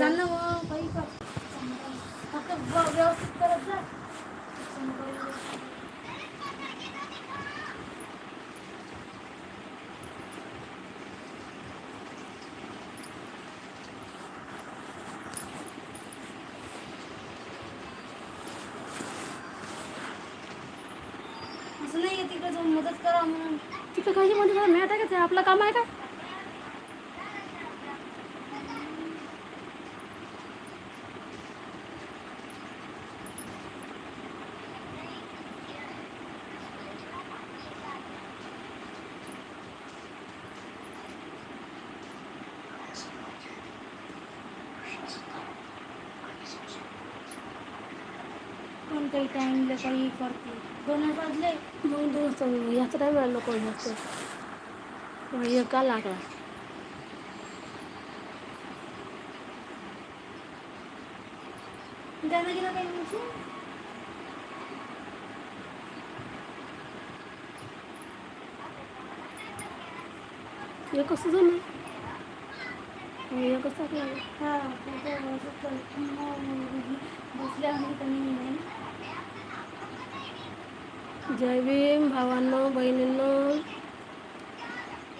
चाल ना हो. मग काही कर फक्त व्यवस्थित करत जा असं नाही तिकडे जाऊन मदत करा म्हणून. तिथं काही मध्ये नाही. टाकायचं आपलं काम आहे का? पण काही टाईमला काही करते. दोन वाजले. मग दोस्त याचं काय मिळालं नको जास्त. एक का लागला? त्यांना गेलं काही म्हणजे व्हिडिओ कसा टाकलं हा बसल्या जय भीम भावांनो बहिणींनो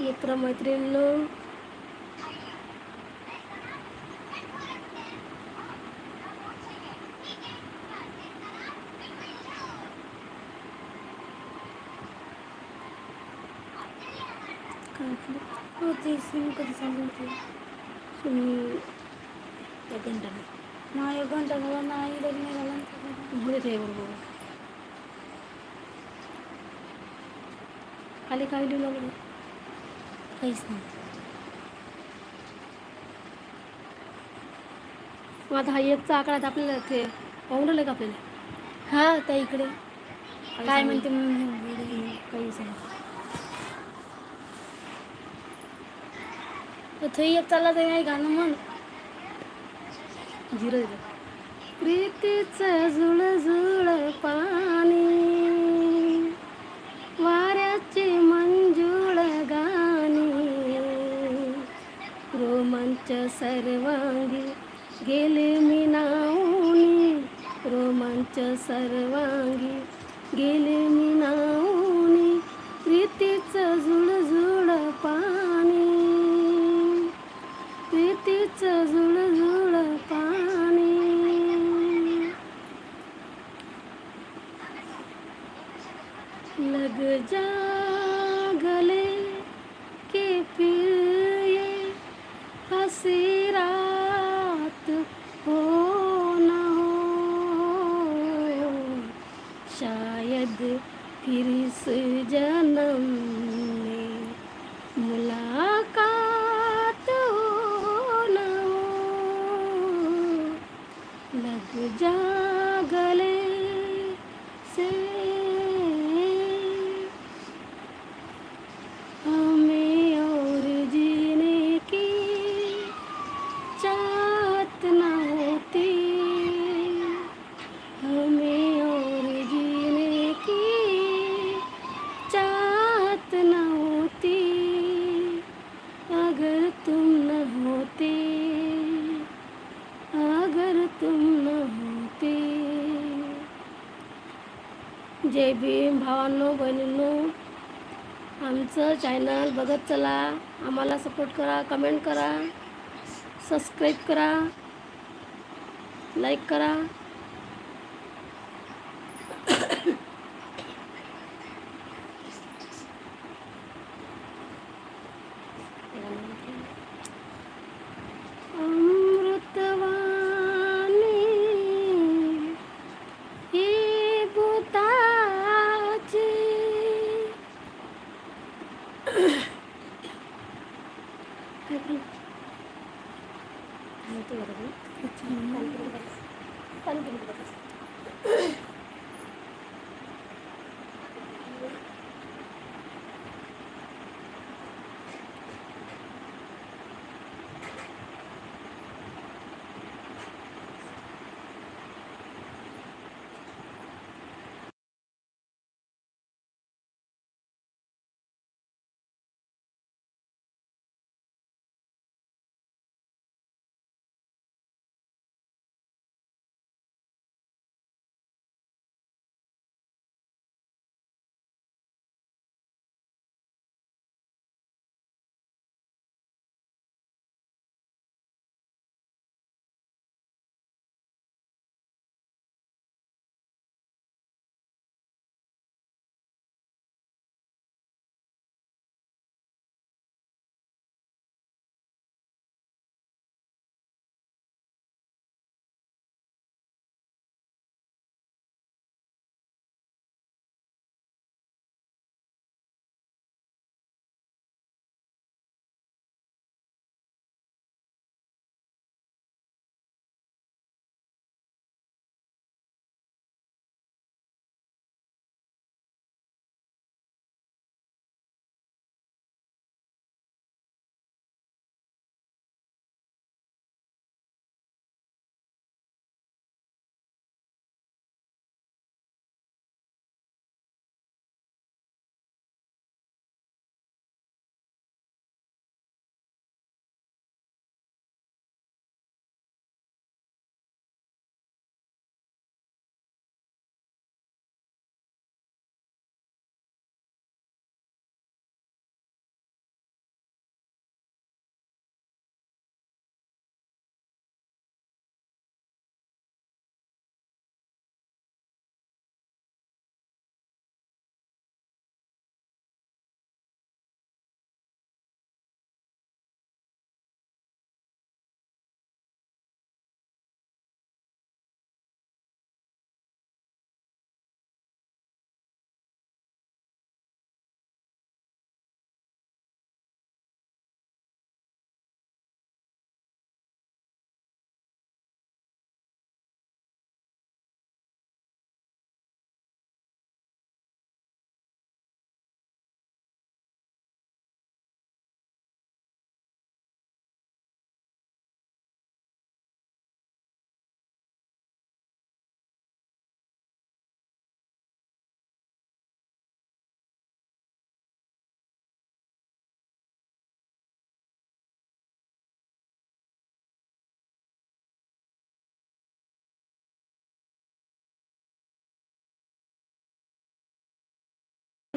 मित्रमैत्रिणींनो हो, कधी चालू एक घंटा नाही एक घंटा झाला नाही लग्न झालं ना त्याचं. मध्ये ठेव बरोबर. खाली काय लिहू लागलं? काहीच नाही. आता हा एकचा आकडा तर आपल्याला ते राहिलं का आपल्याला? हा त्या इकडे. काय? म्हणते मग काही सांग. थंय एक चालला ते नाही गाणं म्हण. झिरो प्रीतीच प्रीतीचं जुळ जुळ पाणी वाऱ्याची मंजुळ गाणी रोमांच सर्वांगी गेले मी नाऊनी रोमांच सर्वांगी गेले मी नाऊनी प्रीतीचं जुळ प्रीतीचं जुळ पाणी. लग जा गले के फिर हसी रात हो न हो शायद फिर से जन्म जय भीम भावांनो बहिणींनो आमचं चॅनल बघत चला. आम्हाला सपोर्ट करा कमेंट करा सबस्क्राईब करा लाईक करा. ఉంటుంది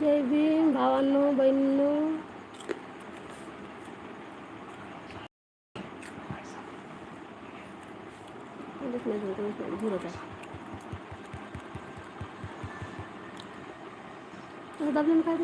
জয় ভীম বাবান্ন বান্ন ঘুরে দাবলেন খাই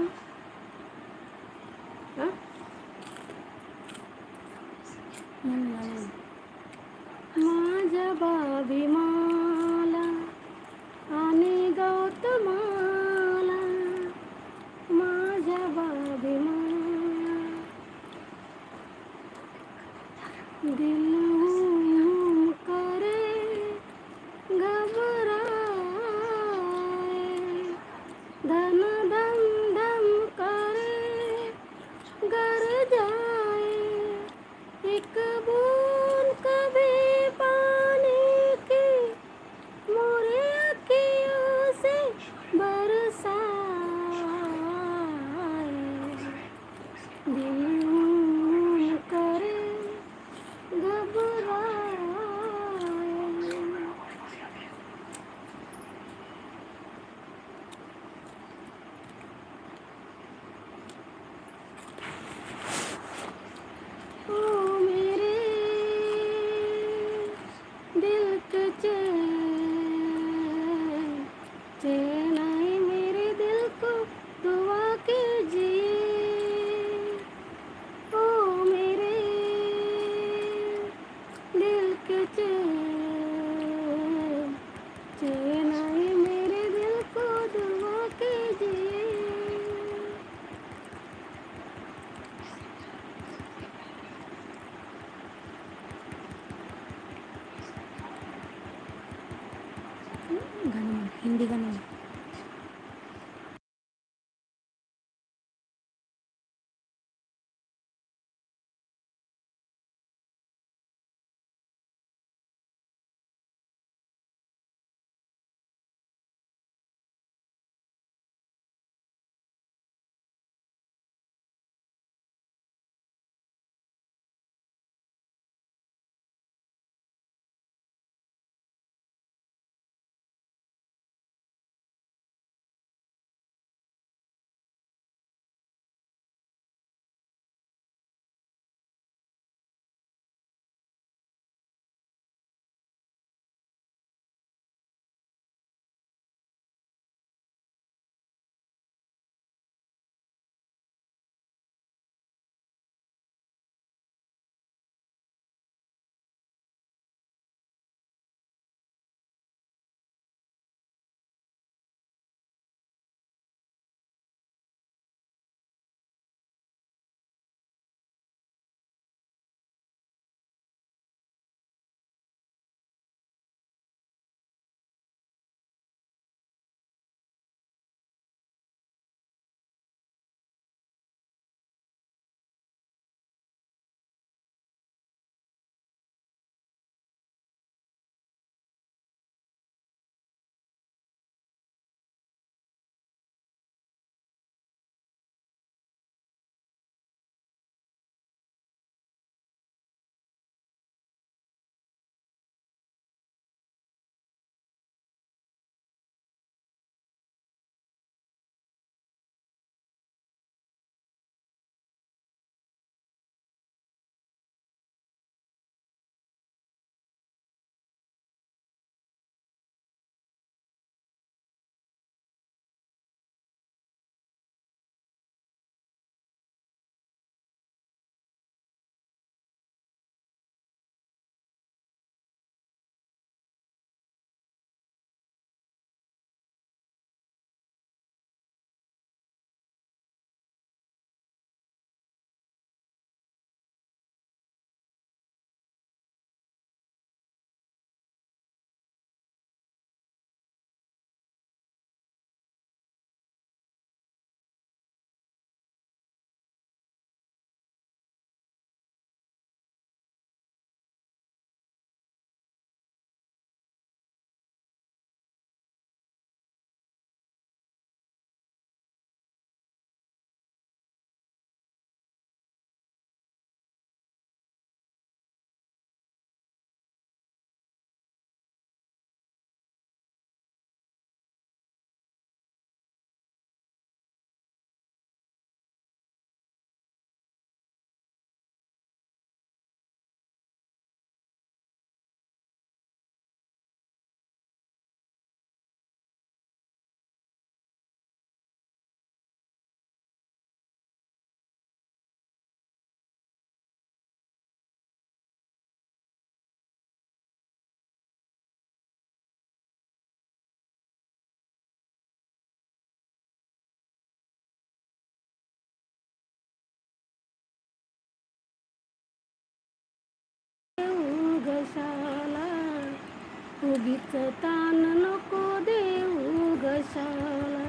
उगीच ताण नको देऊ घशाला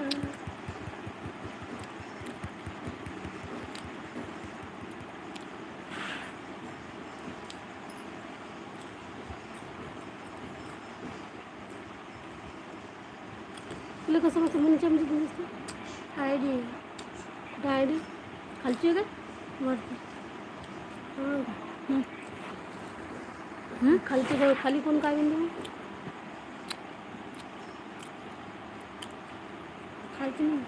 तुला कसं कसं म्हणजे आमची दिसतं आय डी कुठं आय डी खालची आहे का? वरती हां खालची खाली कोण काय बिंदू? खालची नाही.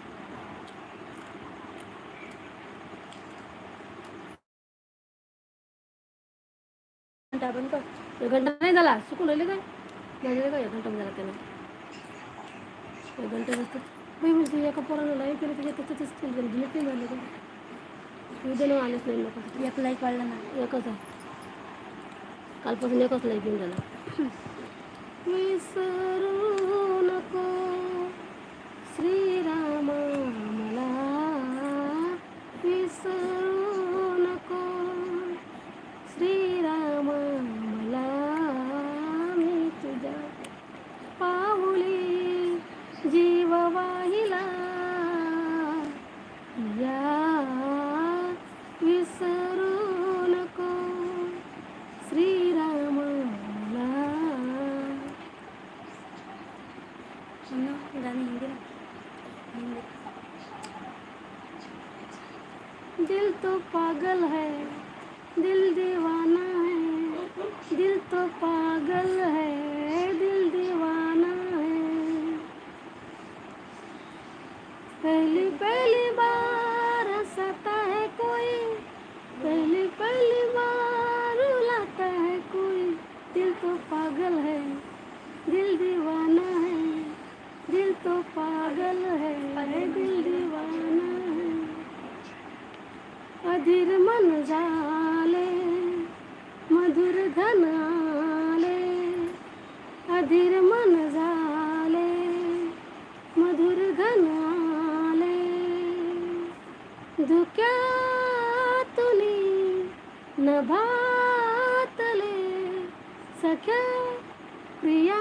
आपण कर एक घंटा नाही झाला. राहिले काय? झाले काय एक घंटा झाला त्याला. एक घंटा बाई म्हणजे एका पोरानं लाईव्ह केलं त्याच्या त्याच्यातच केलं त्याला डिलीट नाही झालं का? उद्या नाही आलेच नाही लोक एक लाईक वाढला ना. एकच आहे. कालपासून एकच लाईक घेऊन झाला विसरू नको. శ్రీరామ విశ్వ दिल दीवाना है दिल तो पागल है दिल दीवाना है। अधीर मन झाले मधुर घन आले। अधीर मन झाले मधुर घन आले। धुक्यातुनी नभातले सख्या प्रिया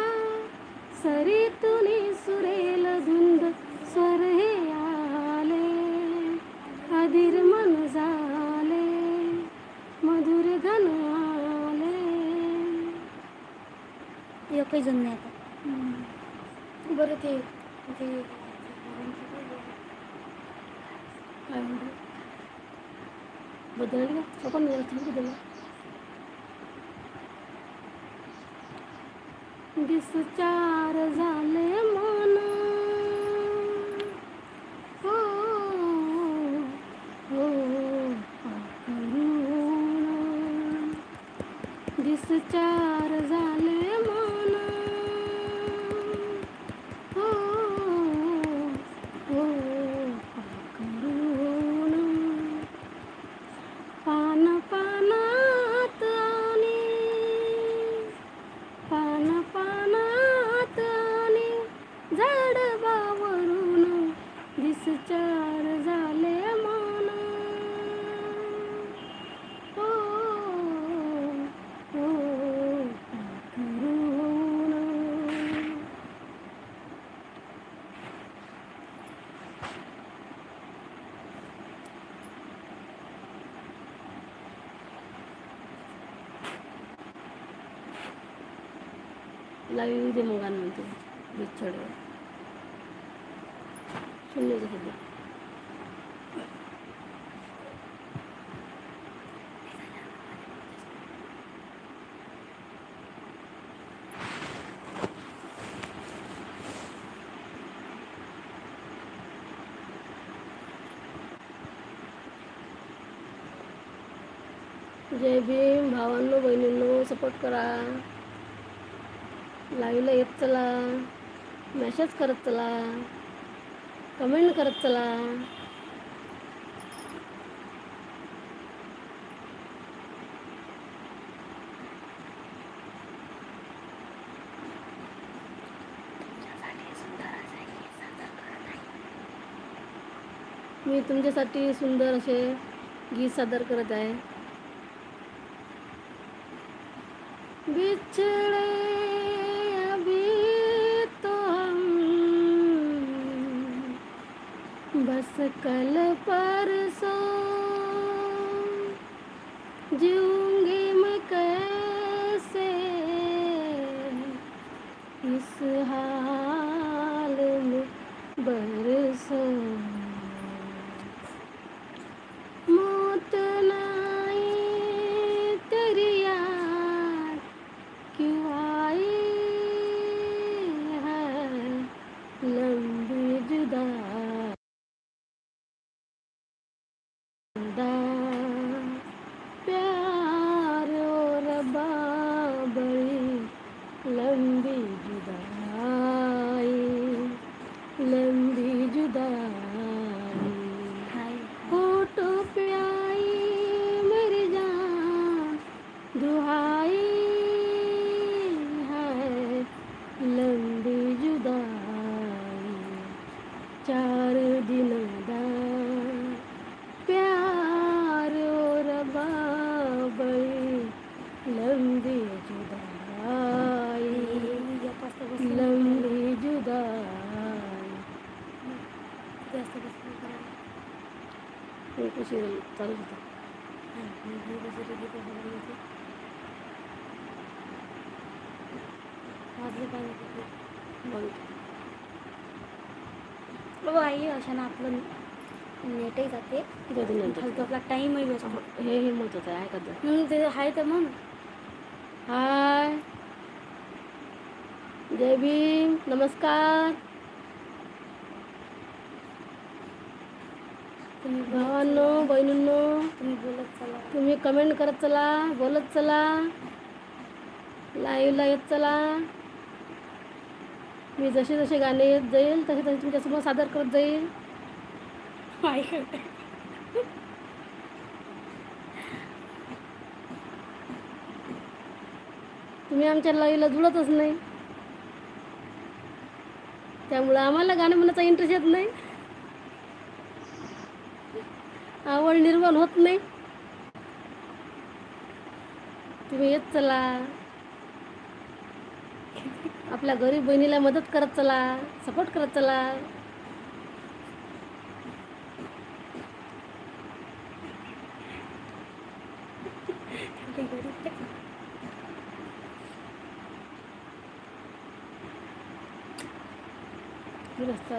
सरीतुनी सुरेल धुंद स्वर हे आले. अधीर मन झाले मधुर घन आले. एकही जण नाही आता. बरं ते बदललं का आपण बदललं दिसचार झाले मन हो हो पाखरून. दिसचार झाले मन हो हो पाखरून. पान पानात आणि पान पानात आणि झाडबावरून दिसचार झाले मन हो हो पाखरून. लाईव्ह दे मग म्हणते. बिछडे शून्य सध्या जय भीम भावांनो बहिणींनो सपोर्ट करा. लाईव्हला येत चला. मेसेज करत चला. कमेंट करत चला. मी तुमच्यासाठी सुंदर असे गीत सादर करत आहे. बिछड बस कल परसों जीऊंगी मैं कैसे? इस हाल লম্বি জুদাই লম্বি জুদাই। बघ हो आई अशानं आपलं नेटही जाते. फालतू आपला टाईमही वेस्ट हे हे महत्वाचं आहे ऐकत जा म्हणून ते आहे तर मग. हाय. जय भीम नमस्कार. तुम्ही भावांनो बहिणींनो तुम्ही बोलत चला. तुम्ही कमेंट करत चला बोलत चला. लाईव्हला येत चला. मी जसे जसे गाणे येत जाईल तसे तसे तुमच्यासमोर सादर करत जाईल. तुम्ही आमच्या लाईव्हला जुळतच नाही. त्यामुळं आम्हाला गाणं म्हणायचा इंटरेस्ट येत नाही. आवड निर्माण होत नाही. तुम्ही येत चला. आपल्या गरीब बहिणीला मदत करत चला सपोर्ट करत चला. रस्ता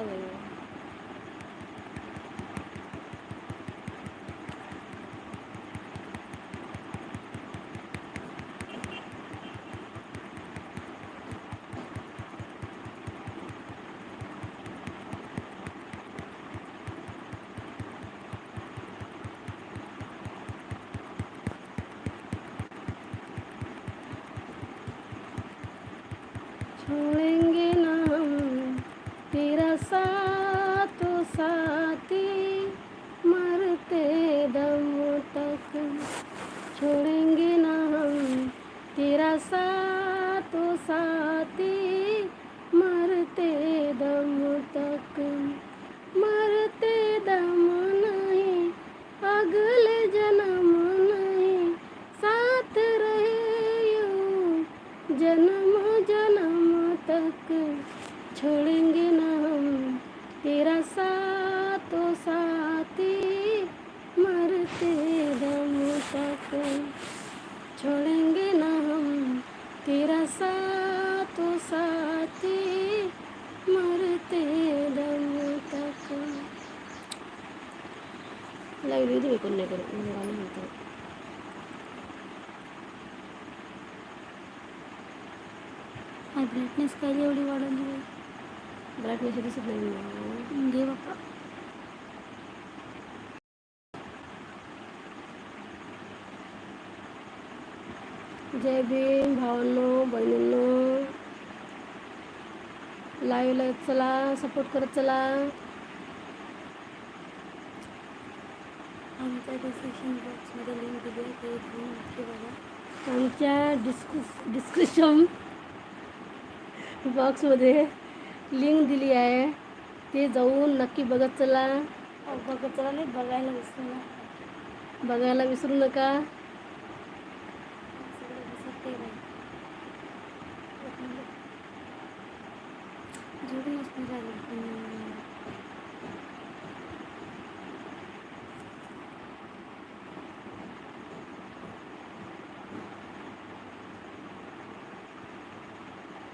छोड़ेंगे ना हम तेरा साथ ओ साथी मरते दम तक छोड़ेंगे ना हम तेरा साथ ओ साथी मरते दम तक लाईव्ह व्हिडिओ कोण नाही करत मी गाणं म्हणतो आई ब्राईटनेस काय एवढी वाढवली बाई? ब्राईटनेस दिसत नाही. घे बाप्पा जय भीम भावांनो बहिणींनो लाईव्हला येत चला सपोर्ट करत चला आमच्या डिस्क्रिप्शन बॉक्समध्ये लिंक दिली आहे ते जाऊन नक्की बघा आमच्या डिस्क्रिप्शन बॉक्समध्ये लिंक दिली आहे. ते जाऊन नक्की बघत चला बघत चला नाही बघायला दिसलं ना बघायला विसरू नका.